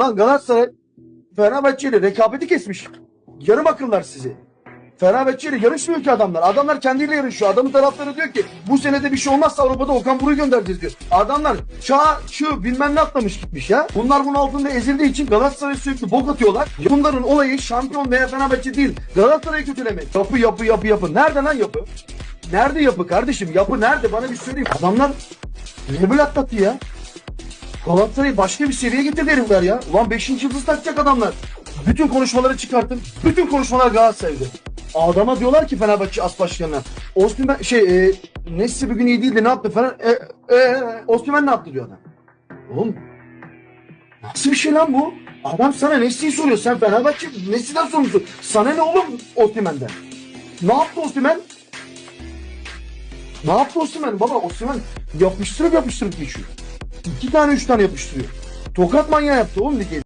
Lan Galatasaray Fenerbahçe ile rekabeti kesmiş. Yarım akıllar sizi. Fenerbahçe ile yarışmıyor ki adamlar. Adamlar kendiyle yarışıyor. Adamın tarafları diyor ki bu senede bir şey olmazsa Avrupa'da Okan Buruk'u göndereceğiz diyor. Adamlar çağ, çığ bilmem ne atlamış gitmiş ya. Bunlar bunun altında ezildiği için Galatasaray sürekli bok atıyorlar. Bunların olayı şampiyon veya Fenerbahçe değil. Galatasaray'ı kötülemek. Yapı yapı yapı yapı. Nerede lan yapı? Nerede yapı kardeşim? Yapı nerede? Bana bir söyleyin. Adamlar böyle atlattı ya? Galatasaray'ı başka bir seviyeye getirdi herifler ya. Ulan 5. yıldız takacak adamlar. Bütün konuşmaları çıkarttın. Bütün konuşmalar Galatasaray'da. Adama diyorlar ki Fenerbahçe as başkanına. Osman şey e, Nesli bugün iyi değildi ne yaptı falan. E, e, Osman ne yaptı diyor adam. Oğlum nasıl bir şey lan bu? Adam sana Nesli'yi soruyor. Sen Fenerbahçe Nesli'den sorumlusun. Sana ne oğlum Osman'den? Ne yaptı Osman? Ne yaptı Osman? Baba Osman yapıştırıp yapıştırıp geçiyor. İki tane üç tane yapıştırıyor. Tokat manyağı yaptı oğlum ligi.